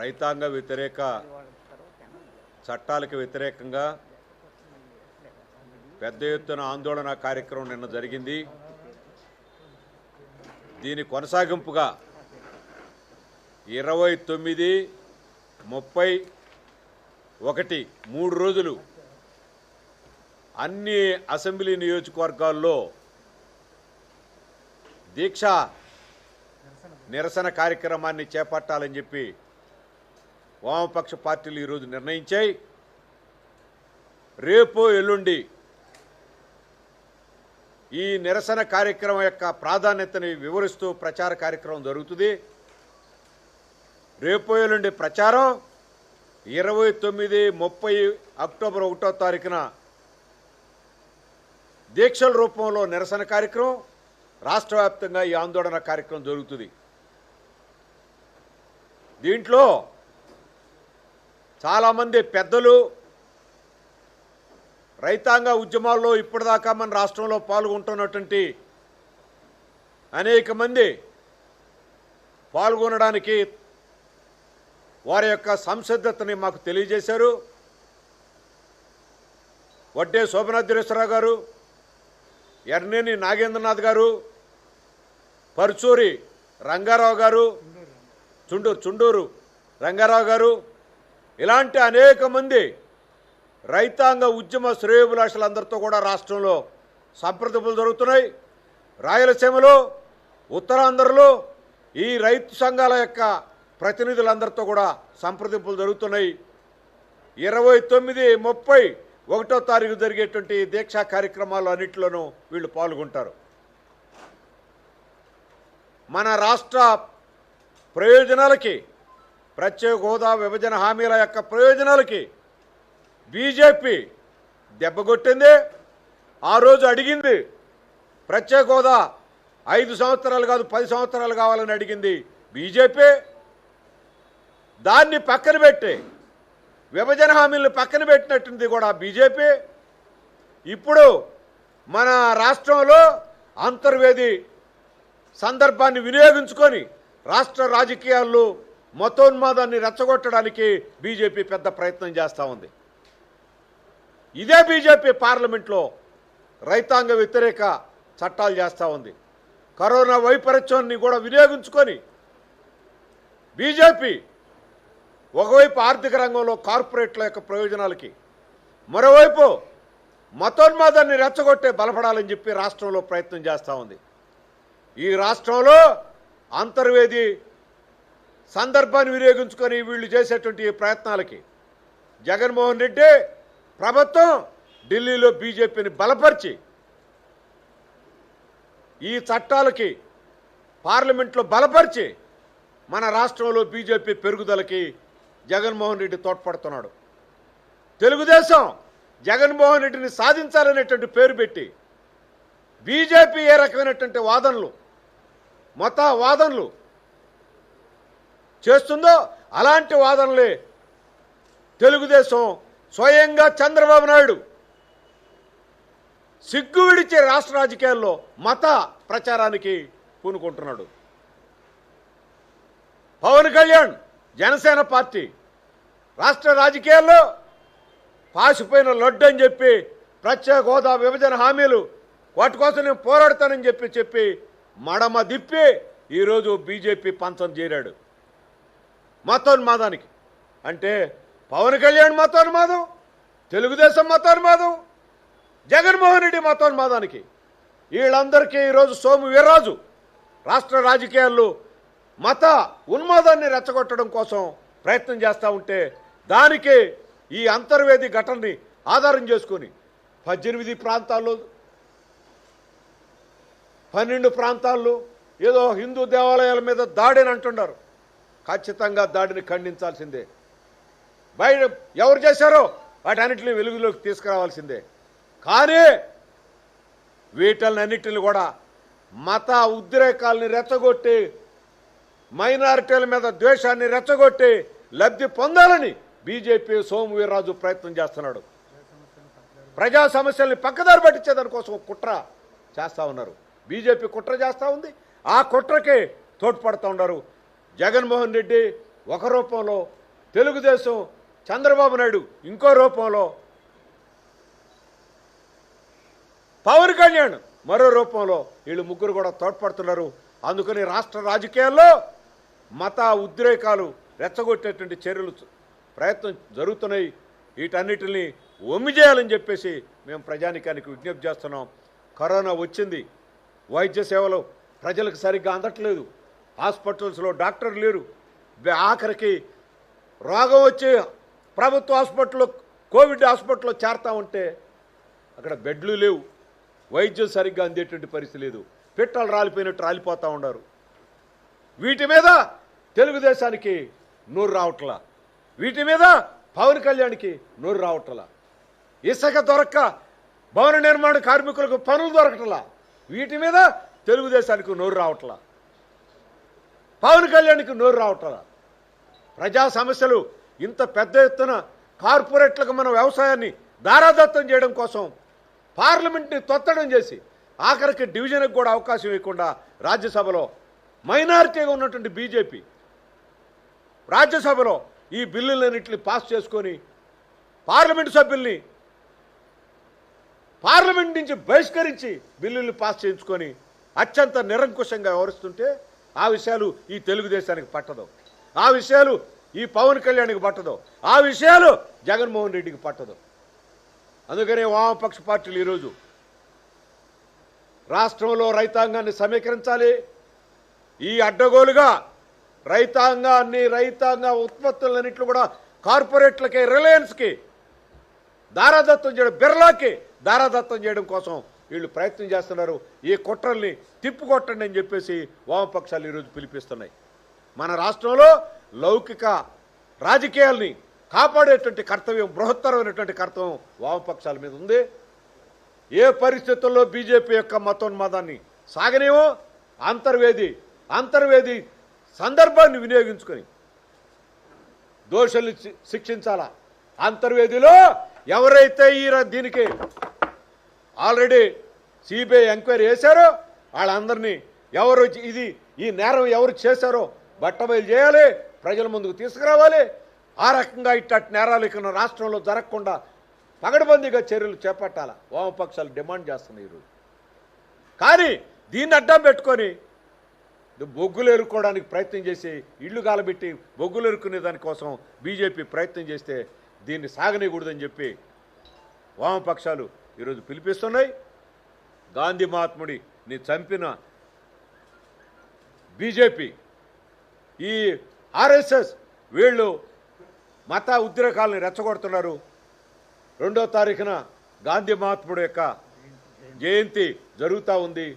రైతాంగ వ్యతిరేక చట్టాలకు వ్యతిరేకంగా పెద్ద ఎత్తున ఆందోళన కార్యక్రమం నిన్న జరిగింది. దీని కొనసాగింపుగా ఇరవై తొమ్మిది ముప్పై ఒకటి మూడు రోజులు అన్ని అసెంబ్లీ నియోజకవర్గాల్లో దీక్ష నిరసన కార్యక్రమాన్ని చేపట్టాలని చెప్పి వామపక్ష పార్టీలు ఈరోజు నిర్ణయించాయి. రేపు ఎల్లుండి ఈ నిరసన కార్యక్రమం యొక్క ప్రాధాన్యతని వివరిస్తూ ప్రచార కార్యక్రమం జరుగుతుంది. రేపు ఎల్లుండి ప్రచారం ఇరవై తొమ్మిది ముప్పై అక్టోబర్ ఒకటో తారీఖున దీక్షల రూపంలో నిరసన కార్యక్రమం రాష్ట్ర ఈ ఆందోళన కార్యక్రమం జరుగుతుంది. దీంట్లో చాలామంది పెద్దలు రైతాంగ ఉద్యమాల్లో ఇప్పటిదాకా మన రాష్ట్రంలో పాల్గొంటున్నటువంటి అనేక మంది పాల్గొనడానికి వారి యొక్క సంసిద్ధతని మాకు తెలియజేశారు. వడ్డే శోభనాథేశ్వరరావు గారు ఎర్నేని నాగేంద్రనాథ్ గారు పరుచూరి రంగారావు గారు చుండూరు చుండూరు రంగారావు గారు ఇలాంటి అనేక మంది రైతాంగ ఉద్యమ శ్రేయోభిలాషులందరితో కూడా రాష్ట్రంలో సంప్రదింపులు జరుగుతున్నాయి. రాయలసీమలో ఉత్తరాంధ్రలో ఈ రైతు సంఘాల యొక్క ప్రతినిధులందరితో కూడా సంప్రదింపులు జరుగుతున్నాయి. ఇరవై తొమ్మిది ముప్పై ఒకటో తారీఖు జరిగేటువంటి దీక్షా కార్యక్రమాలు అన్నింటిలోనూ వీళ్ళు పాల్గొంటారు. మన రాష్ట్ర ప్రయోజనాలకి ప్రత్యేక హోదా విభజన హామీల యొక్క ప్రయోజనాలకి బీజేపీ దెబ్బగొట్టింది ఆ రోజు అడిగింది ప్రత్యేక హోదా ఐదు సంవత్సరాలు కాదు పది సంవత్సరాలు కావాలని అడిగింది బీజేపీ. దాన్ని పక్కన పెట్టి విభజన హామీలను పక్కన పెట్టినట్టుంది కూడా బీజేపీ. ఇప్పుడు మన రాష్ట్రంలో అంతర్వేది సందర్భాన్ని వినియోగించుకొని రాష్ట్ర రాజకీయాల్లో మతోన్మాదాన్ని రెచ్చగొట్టడానికి బీజేపీ పెద్ద ప్రయత్నం చేస్తూ ఉంది. ఇదే బీజేపీ పార్లమెంట్లో రైతాంగ వ్యతిరేక చట్టాలు చేస్తూ ఉంది. కరోనా వైపరీత్యాన్ని కూడా వినియోగించుకొని బీజేపీ ఒకవైపు ఆర్థిక రంగంలో కార్పొరేట్ల యొక్క ప్రయోజనాలకి మరోవైపు మతోన్మాదాన్ని రెచ్చగొట్టే బలపడాలని చెప్పి రాష్ట్రంలో ప్రయత్నం చేస్తూ ఉంది. ఈ రాష్ట్రంలో అంతర్వేది సందర్భాన్ని వినియోగించుకొని వీళ్ళు చేసేటువంటి ప్రయత్నాలకి జగన్మోహన్ రెడ్డి ప్రభుత్వం ఢిల్లీలో బీజేపీని బలపరిచి ఈ చట్టాలకి పార్లమెంట్లో బలపరిచి మన రాష్ట్రంలో బీజేపీ పెరుగుదలకి జగన్మోహన్ రెడ్డి తోడ్పడుతున్నాడు. తెలుగుదేశం జగన్మోహన్ రెడ్డిని సాధించాలనేటువంటి పేరు పెట్టి బీజేపీ ఏ రకమైనటువంటి వాదనలు మత వాదనలు చేస్తుందో అలాంటి వాదనలే. తెలుగుదేశం స్వయంగా చంద్రబాబు నాయుడు సిగ్గు విడిచే రాష్ట్ర రాజకీయాల్లో మత ప్రచారానికి పూనుకుంటున్నాడు. పవన్ కళ్యాణ్ జనసేన పార్టీ రాష్ట్ర రాజకీయాల్లో పాసిపోయిన లడ్డు అని చెప్పి ప్రత్యేక హోదా విభజన హామీలు వాటి కోసం నేను పోరాడతానని చెప్పి చెప్పి మడమ దిప్పి ఈరోజు బీజేపీ పంచం చేరాడు. మతోన్మాదానికి అంటే పవన్ కళ్యాణ్ మతోన్మాదం తెలుగుదేశం మతోన్మాదం జగన్మోహన్ రెడ్డి మతోన్మాదానికి వీళ్ళందరికీ ఈరోజు సోము వీర్రాజు రాష్ట్ర రాజకీయాల్లో మత ఉన్మాదాన్ని రెచ్చగొట్టడం కోసం ప్రయత్నం చేస్తూ ఉంటే దానికి ఈ అంతర్వేది ఘటనని ఆధారం చేసుకొని పద్దెనిమిది ప్రాంతాల్లో పన్నెండు ప్రాంతాల్లో ఏదో హిందూ దేవాలయాల మీద దాడిని అంటున్నారు. ఖచ్చితంగా దాడిని ఖండించాల్సిందే. బయట ఎవరు చేశారో వాటన్నిటిని వెలుగులోకి తీసుకురావాల్సిందే. కానీ వీటన్నిటిని కూడా మత ఉద్రేకాల్ని రెచ్చగొట్టి మైనారిటీల మీద ద్వేషాన్ని రెచ్చగొట్టి లబ్ధి పొందాలని బీజేపీ సోము వీర్రాజు ప్రయత్నం చేస్తున్నాడు. ప్రజా సమస్యల్ని పక్కదారి పట్టించే దానికోసం కుట్ర చేస్తూ ఉన్నారు. బీజేపీ కుట్ర చేస్తూ ఉంది. ఆ కుట్రకి తోడ్పడుతూ ఉన్నారు. జగన్మోహన్ రెడ్డి ఒక రూపంలో తెలుగుదేశం చంద్రబాబు నాయుడు ఇంకో రూపంలో పవన్ కళ్యాణ్ మరో రూపంలో వీళ్ళు ముగ్గురు కూడా తోడ్పడుతున్నారు. అందుకని రాష్ట్ర రాజకీయాల్లో మత ఉద్రేకాలు రెచ్చగొట్టేటువంటి చర్యలు ప్రయత్నం జరుగుతున్నాయి. వీటన్నిటిని ఒమ్మి చేయాలని చెప్పేసి మేము ప్రజానికానికి విజ్ఞప్తి చేస్తున్నాం. కరోనా వచ్చింది. వైద్య సేవలు ప్రజలకు సరిగ్గా అందట్లేదు. హాస్పిటల్స్లో డాక్టర్లు లేరు. ఆఖరికి రోగం వచ్చి ప్రభుత్వ హాస్పిటల్లో కోవిడ్ హాస్పిటల్లో చేరతా ఉంటే అక్కడ బెడ్లు లేవు. వైద్యం సరిగ్గా అందేటువంటి పరిస్థితి లేదు. పెట్రోల్ రాలిపోయినట్టు రాలిపోతూ ఉన్నారు. వీటి మీద తెలుగుదేశానికి నోరు రావట్లా. వీటి మీద పవన్ కళ్యాణ్కి నోరు రావట్లా. ఇసుక దొరక్క భవన నిర్మాణ కార్మికులకు పనులు దొరకట్లా. వీటి మీద తెలుగుదేశానికి నోరు రావట్లా. పవన్ కళ్యాణ్కి నోరు రావట్లా? ప్రజా సమస్యలు ఇంత పెద్ద ఎత్తున కార్పొరేట్లకు మన వ్యవసాయాన్ని దారాదత్తం చేయడం కోసం పార్లమెంట్ని తొత్తడం చేసి ఆఖరికి డివిజన్కి కూడా అవకాశం ఇవ్వకుండా రాజ్యసభలో మైనారిటీగా ఉన్నటువంటి బీజేపీ రాజ్యసభలో ఈ బిల్లులన్నింటినీ పాస్ చేసుకొని పార్లమెంటు సభ్యుల్ని పార్లమెంట్ నుంచి బహిష్కరించి బిల్లుల్ని పాస్ చేయించుకొని అత్యంత నిరంకుశంగా వ్యవహరిస్తుంటే ఆ విషయాలు ఈ తెలుగుదేశానికి పట్టదు. ఆ విషయాలు ఈ పవన్ కళ్యాణ్కి పట్టదు. ఆ విషయాలు జగన్మోహన్ రెడ్డికి పట్టదు. అందుకనే వామపక్ష పార్టీలు ఈరోజు రాష్ట్రంలో రైతాంగాన్ని సమీకరించాలి. ఈ అడ్డగోలుగా రైతాంగాన్ని రైతాంగ ఉత్పత్తులన్నింటిలో కూడా కార్పొరేట్లకి రిలయన్స్కి దారాదత్తం చేయడం బిర్లాకి దారాదత్తం చేయడం కోసం వీళ్ళు ప్రయత్నం చేస్తున్నారు. ఈ కుట్రల్ని తిప్పుకొట్టండి అని చెప్పేసి వామపక్షాలు ఈరోజు పిలిపిస్తున్నాయి. మన రాష్ట్రంలో లౌకిక రాజకీయాల్ని కాపాడేటువంటి కర్తవ్యం బృహత్తరమైనటువంటి కర్తవ్యం వామపక్షాల మీద ఉంది. ఏ పరిస్థితుల్లో బీజేపీ యొక్క మతోన్మాదాన్ని సాగనేమో అంతర్వేది అంతర్వేది సందర్భాన్ని వినియోగించుకొని దోషుల్ని శిక్షించాలా? అంతర్వేదిలో ఎవరైతే ఈ దీనికి ఆల్రెడీ సిబిఐ ఎంక్వైరీ చేశారు. వాళ్ళందరినీ ఎవరు ఇది ఈ నేరం ఎవరు చేశారో బట్టబయలు చేయాలి ప్రజల ముందుకు తీసుకురావాలి. ఆ రకంగా ఇట్టటి నేరాలు ఇక్కడ రాష్ట్రంలో జరగకుండా పగడబందీగా చర్యలు చేపట్టాల? వామపక్షాలు డిమాండ్ చేస్తున్నాయి ఈరోజు. కానీ దీన్ని అడ్డం పెట్టుకొని బొగ్గులు ఎరుక్కోవడానికి ప్రయత్నం చేసి ఇళ్ళు కాలబెట్టి బొగ్గులు ఎరుక్కునే దానికోసం బీజేపీ ప్రయత్నం చేస్తే దీన్ని సాగనీయకూడదని చెప్పి వామపక్షాలు ఈరోజు పిలిపిస్తున్నాయి. గాంధీ మహాత్ముడిని చంపిన బీజేపీ ఈ ఆర్ఎస్ఎస్ వీళ్ళు మత ఉద్రేకాలను రెచ్చగొడుతున్నారు. రెండో తారీఖున గాంధీ మహాత్ముడు యొక్క జయంతి జరుగుతూ ఉంది.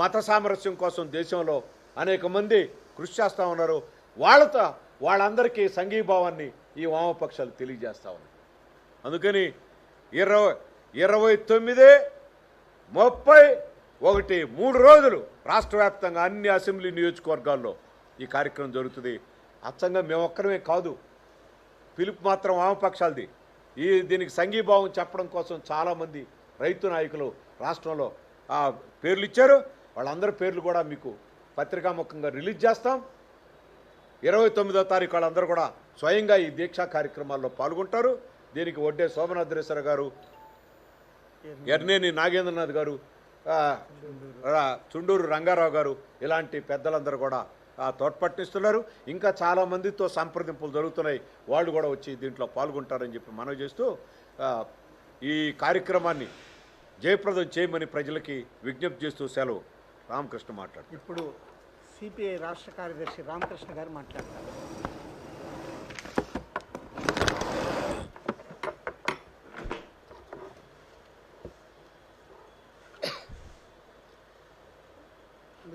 మత సామరస్యం కోసం దేశంలో అనేక మంది కృషి చేస్తూ ఉన్నారు. వాళ్ళతో వాళ్ళందరికీ సంఘీభావాన్ని ఈ వామపక్షాలు తెలియజేస్తూ ఉన్నాయి. అందుకని ఇరవై ఇరవై తొమ్మిది ముప్పై ఒకటి. మూడు రోజులు రాష్ట్ర వ్యాప్తంగా అన్ని అసెంబ్లీ నియోజకవర్గాల్లో ఈ కార్యక్రమం జరుగుతుంది. అచ్చంగా మేము ఒక్కరమే కాదు పిలుపు మాత్రం వామపక్షాలది ఈ దీనికి సంఘీభావం చెప్పడం కోసం చాలామంది రైతు నాయకులు రాష్ట్రంలో పేర్లు ఇచ్చారు. వాళ్ళందరి పేర్లు కూడా మీకు పత్రికాముఖంగా రిలీజ్ చేస్తాం. ఇరవై తొమ్మిదో తారీఖు వాళ్ళందరూ కూడా స్వయంగా ఈ దీక్షా కార్యక్రమాల్లో పాల్గొంటారు. దీనికి వడ్డే శోభనాద్రేశ్వర గారు ఎర్నేని నాగేంద్రనాథ్ గారు చుండూరు రంగారావు గారు ఇలాంటి పెద్దలందరూ కూడా తోడ్పట్టిస్తున్నారు. ఇంకా చాలా మందితో సంప్రదింపులు జరుగుతున్నాయి. వాళ్ళు కూడా వచ్చి దీంట్లో పాల్గొంటారని చెప్పి మనవి చేస్తూ ఈ కార్యక్రమాన్ని జయప్రదం చేయమని ప్రజలకి విజ్ఞప్తి చేస్తూ సెలవు. రామకృష్ణ మాట్లాడు ఇప్పుడు సిపిఐ రాష్ట్ర కార్యదర్శి రామకృష్ణ గారు మాట్లాడతారు.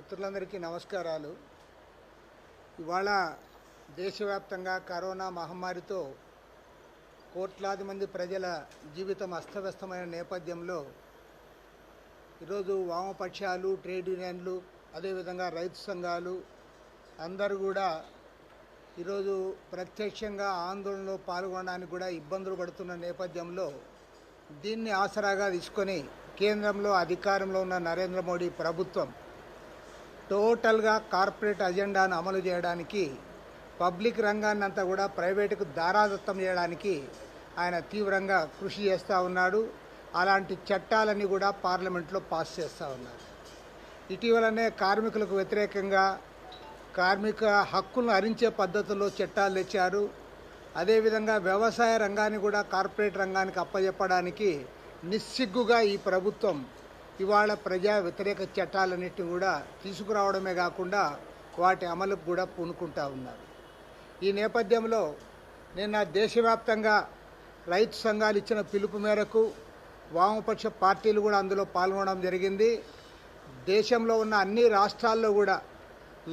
మిత్రులందరికీ నమస్కారాలు. ఇవాళ దేశవ్యాప్తంగా కరోనా మహమ్మారితో కోట్లాది మంది ప్రజల జీవితం అస్తవ్యస్తమైన నేపథ్యంలో ఈరోజు వామపక్షాలు ట్రేడ్ యూనియన్లు అదేవిధంగా రైతు సంఘాలు అందరూ కూడా ఈరోజు ప్రత్యక్షంగా ఆందోళనలో పాల్గొనడానికి కూడా ఇబ్బందులు పడుతున్న నేపథ్యంలో దీన్ని ఆసరాగా తీసుకొని కేంద్రంలో అధికారంలో ఉన్న నరేంద్ర మోడీ ప్రభుత్వం టోటల్గా కార్పొరేట్ అజెండాను అమలు చేయడానికి పబ్లిక్ రంగాన్ని అంతా కూడా ప్రైవేటుకు దారాదత్తం చేయడానికి ఆయన తీవ్రంగా కృషి చేస్తూ ఉన్నాడు. అలాంటి చట్టాలన్నీ కూడా పార్లమెంట్లో పాస్ చేస్తూ ఉన్నారు. ఇటీవలనే కార్మికులకు వ్యతిరేకంగా కార్మిక హక్కులను హరించే పద్ధతుల్లో చట్టాలు తెచ్చారు. అదేవిధంగా వ్యవసాయ రంగాన్ని కూడా కార్పొరేట్ రంగానికి అప్పజెప్పడానికి నిస్సిగ్గుగా ఈ ప్రభుత్వం ఇవాళ ప్రజా వ్యతిరేక చట్టాలన్నిటిని కూడా తీసుకురావడమే కాకుండా వాటి అమలుకు కూడా పూనుకుంటా ఉన్నారు. ఈ నేపథ్యంలో నిన్న దేశవ్యాప్తంగా రైతు సంఘాలు ఇచ్చిన పిలుపు మేరకు వామపక్ష పార్టీలు కూడా అందులో పాల్గొనడం జరిగింది. దేశంలో ఉన్న అన్ని రాష్ట్రాల్లో కూడా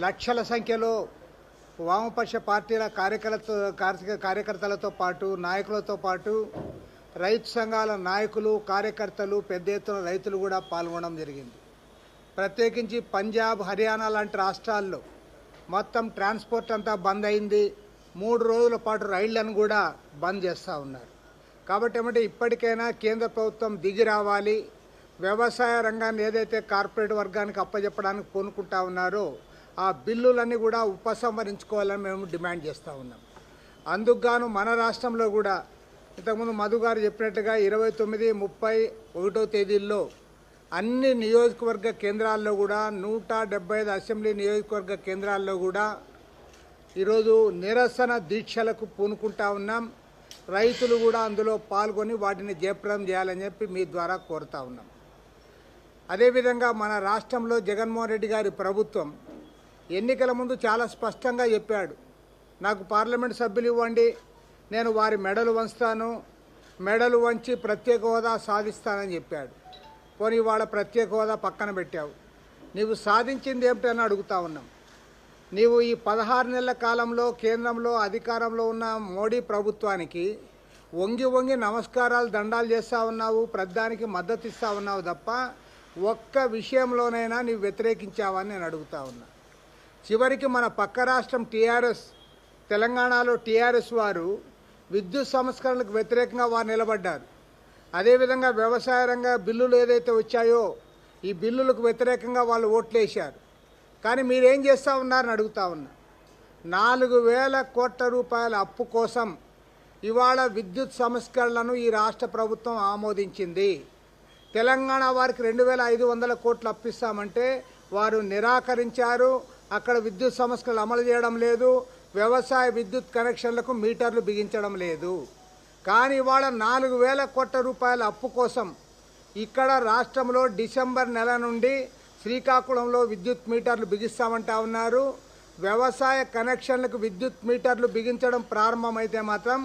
లక్షల సంఖ్యలో వామపక్ష పార్టీల కార్యకర్త కార్యకర్తలతో పాటు నాయకులతో పాటు రైతు సంఘాల నాయకులు కార్యకర్తలు పెద్ద ఎత్తున రైతులు కూడా పాల్గొనడం జరిగింది. ప్రత్యేకించి పంజాబ్ హర్యానా లాంటి రాష్ట్రాల్లో మొత్తం ట్రాన్స్పోర్ట్ అంతా బంద్ అయింది. మూడు రోజుల పాటు రైళ్ళను కూడా బంద్ చేస్తూ ఉన్నారు. కాబట్టి ఏమంటే ఇప్పటికైనా కేంద్ర ప్రభుత్వం దిగి రావాలి. వ్యవసాయ రంగాన్ని ఏదైతే కార్పొరేట్ వర్గానికి అప్పచెప్పడానికి పూనుకుంటా ఉన్నారో ఆ బిల్లులన్నీ కూడా ఉపసంహరించుకోవాలని మేము డిమాండ్ చేస్తూ ఉన్నాం. అందుకు గాను మన రాష్ట్రంలో కూడా ఇంతకుముందు మధు గారు చెప్పినట్టుగా ఇరవై తొమ్మిది ముప్పై ఒకటో తేదీల్లో అన్ని నియోజకవర్గ కేంద్రాల్లో కూడా నూట డెబ్బై ఐదు అసెంబ్లీ నియోజకవర్గ కేంద్రాల్లో కూడా ఈరోజు నిరసన దీక్షలకు పూనుకుంటా ఉన్నాం. రైతులు కూడా అందులో పాల్గొని వాటిని జయప్రదం చేయాలని చెప్పి మీ ద్వారా కోరుతా ఉన్నాం. అదేవిధంగా మన రాష్ట్రంలో జగన్మోహన్ రెడ్డి గారి ప్రభుత్వం ఎన్నికల ముందు చాలా స్పష్టంగా చెప్పాడు. నాకు పార్లమెంట్ సభ్యులు ఇవ్వండి నేను వారి మెడలు వంచుతాను. మెడలు వంచి ప్రత్యేక హోదా సాధిస్తానని చెప్పాడు. పోనీ వాళ్ళ ప్రత్యేక హోదా పక్కన పెట్టావు. నీవు సాధించింది ఏమిటని అడుగుతా ఉన్నాం. నీవు ఈ పదహారు నెలల కాలంలో కేంద్రంలో అధికారంలో ఉన్న మోడీ ప్రభుత్వానికి వంగి వంగి నమస్కారాలు దండాలు చేస్తూ ఉన్నావు ప్రధానికి మద్దతు ఇస్తూ ఉన్నావు తప్ప ఒక్క విషయంలోనైనా నీవు వ్యతిరేకించావని నేను అడుగుతా ఉన్నా. చివరికి మన పక్క రాష్ట్రం టీఆర్ఎస్ తెలంగాణలో టీఆర్ఎస్ వారు విద్యుత్ సంస్కరణలకు వ్యతిరేకంగా వారు నిలబడ్డారు. అదేవిధంగా వ్యవసాయ రంగ బిల్లులు ఏదైతే వచ్చాయో ఈ బిల్లులకు వ్యతిరేకంగా వాళ్ళు ఓట్లేశారు. కానీ మీరేం చేస్తూ ఉన్నారని అడుగుతా ఉన్నా. నాలుగు వేల కోట్ల రూపాయల అప్పు కోసం ఇవాళ విద్యుత్ సంస్కరణలను ఈ రాష్ట్ర ప్రభుత్వం ఆమోదించింది. తెలంగాణ వారికి రెండు వేల ఐదు వందల కోట్లు అప్పిస్తామంటే వారు నిరాకరించారు. అక్కడ విద్యుత్ సంస్కరణలు అమలు చేయడం లేదు. వ్యవసాయ విద్యుత్ కనెక్షన్లకు మీటర్లు బిగించడం లేదు. కానీ ఇవాళ నాలుగు వేల కోట్ల రూపాయల అప్పు కోసం ఇక్కడ రాష్ట్రంలో డిసెంబర్ నెల నుండి శ్రీకాకుళంలో విద్యుత్ మీటర్లు బిగిస్తామంటా ఉన్నారు. వ్యవసాయ కనెక్షన్లకు విద్యుత్ మీటర్లు బిగించడం ప్రారంభమైతే మాత్రం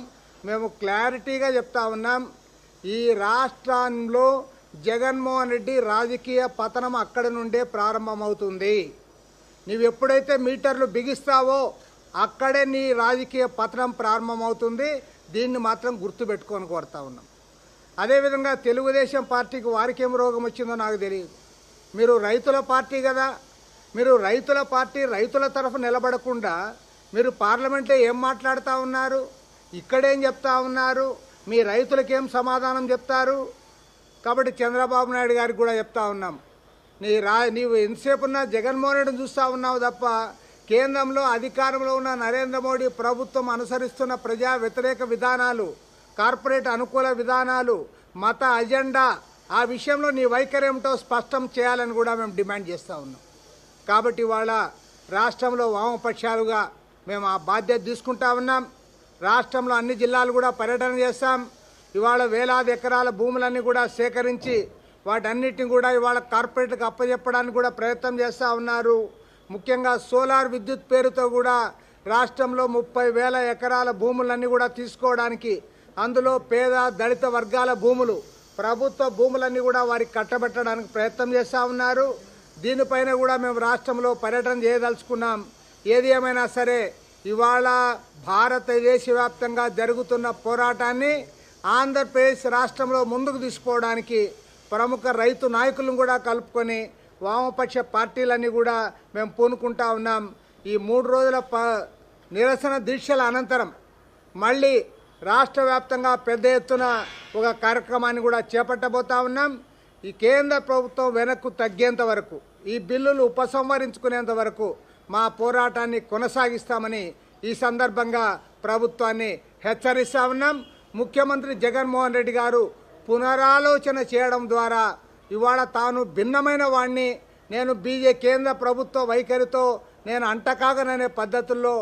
మేము క్లారిటీగా చెప్తా ఉన్నాం. ఈ రాష్ట్రంలో జగన్మోహన్ రెడ్డి రాజకీయ పతనం అక్కడ నుండే ప్రారంభమవుతుంది. నీవు ఎప్పుడైతే మీటర్లు బిగిస్తావో అక్కడే నీ రాజకీయ పతనం ప్రారంభమవుతుంది. దీన్ని మాత్రం గుర్తుపెట్టుకొని కోరుతా ఉన్నాం. అదేవిధంగా తెలుగుదేశం పార్టీకి వారికేం రోగం వచ్చిందో నాకు తెలియదు. మీరు రైతుల పార్టీ కదా. మీరు రైతుల పార్టీ రైతుల తరఫు నిలబడకుండా మీరు పార్లమెంట్లో ఏం మాట్లాడుతూ ఉన్నారు? ఇక్కడేం చెప్తా ఉన్నారు? మీ రైతులకు ఏం సమాధానం చెప్తారు? కాబట్టి చంద్రబాబు నాయుడు గారికి కూడా చెప్తా ఉన్నాం. నీ రా నీవు ఎంతసేపు ఉన్నా జగన్మోహన్ రెడ్డిని చూస్తూ ఉన్నావు తప్ప కేంద్రంలో అధికారంలో ఉన్న నరేంద్ర మోడీ ప్రభుత్వం అనుసరిస్తున్న ప్రజా వ్యతిరేక విధానాలు కార్పొరేట్ అనుకూల విధానాలు మత అజెండా ఆ విషయంలో నీ వైఖరి ఏమిటో స్పష్టం చేయాలని కూడా మేము డిమాండ్ చేస్తూ ఉన్నాం. కాబట్టి ఇవాళ రాష్ట్రంలో వామపక్షాలుగా మేము ఆ బాధ్యత తీసుకుంటా ఉన్నాం. రాష్ట్రంలో అన్ని జిల్లాలు కూడా పర్యటన చేస్తాం. ఇవాళ వేలాది ఎకరాల భూములన్నీ కూడా సేకరించి వాటన్నిటిని కూడా ఇవాళ కార్పొరేట్కి అప్పచెప్పడానికి కూడా ప్రయత్నం చేస్తూ ఉన్నారు. ముఖ్యంగా సోలార్ విద్యుత్ పేరుతో కూడా రాష్ట్రంలో ముప్పై వేల ఎకరాల భూములన్నీ కూడా తీసుకోవడానికి అందులో పేద దళిత వర్గాల భూములు ప్రభుత్వ భూములన్నీ కూడా వారికి కట్టబెట్టడానికి ప్రయత్నం చేస్తూ ఉన్నారు. దీనిపైన కూడా మేము రాష్ట్రంలో పర్యటన చేయదలుచుకున్నాం. ఏది ఏమైనా సరే ఇవాళ భారతదేశ వ్యాప్తంగా జరుగుతున్న పోరాటాన్ని ఆంధ్రప్రదేశ్ రాష్ట్రంలో ముందుకు తీసుకోవడానికి ప్రముఖ రైతు నాయకులను కూడా కలుపుకొని వామపక్ష పార్టీలన్నీ కూడా మేము పూనుకుంటా ఉన్నాం. ఈ మూడు రోజుల ప నిరసన దీక్షల అనంతరం మళ్ళీ రాష్ట్ర వ్యాప్తంగా పెద్ద ఎత్తున ఒక కార్యక్రమాన్ని కూడా చేపట్టబోతా ఉన్నాం. ఈ కేంద్ర ప్రభుత్వం వెనక్కు తగ్గేంత వరకు ఈ బిల్లులు ఉపసంహరించుకునేంత వరకు మా పోరాటాన్ని కొనసాగిస్తామని ఈ సందర్భంగా ప్రభుత్వాన్ని హెచ్చరిస్తా ఉన్నాం. ముఖ్యమంత్రి జగన్మోహన్ రెడ్డి గారు పునరాలోచన చేయడం ద్వారా ఇవాళ తాను భిన్నమైన వాణ్ణి. నేను బీజే కేంద్ర ప్రభుత్వ వైఖరితో నేను అంటకాగననే పద్ధతుల్లో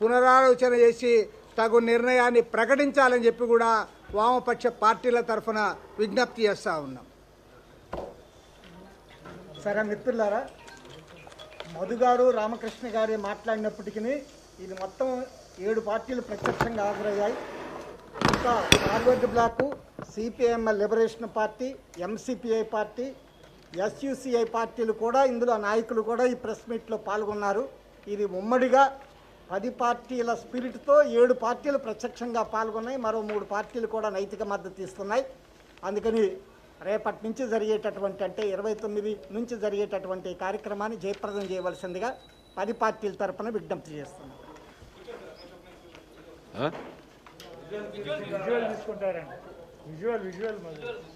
పునరాలోచన చేసి తగు నిర్ణయాన్ని ప్రకటించాలని చెప్పి కూడా వామపక్ష పార్టీల తరఫున విజ్ఞప్తి చేస్తూ ఉన్నాం. సరే మిత్రులారా మధుగారు రామకృష్ణ గారి మాట్లాడినప్పటికీ ఇది మొత్తం ఏడు పార్టీలు ప్రత్యక్షంగా హాజరయ్యాయి. ఇంకా forward bloc CPML liberation party MCPI party SUCI పార్టీలు కూడా ఇందులో నాయకులు కూడా ఈ ప్రెస్ మీట్లో పాల్గొన్నారు. ఇది ఉమ్మడిగా పది పార్టీల స్పిరిట్తో ఏడు పార్టీలు ప్రత్యక్షంగా పాల్గొన్నాయి. మరో మూడు పార్టీలు కూడా నైతిక మద్దతు ఇస్తున్నాయి. అందుకని రేపటి నుంచి జరిగేటటువంటి అంటే ఇరవై తొమ్మిది నుంచి జరిగేటటువంటి కార్యక్రమాన్ని జయప్రదం చేయవలసిందిగా పది పార్టీల తరపున విజ్ఞప్తి చేస్తున్నాం. తీసుకుంటారండి. Visual, visual. visual.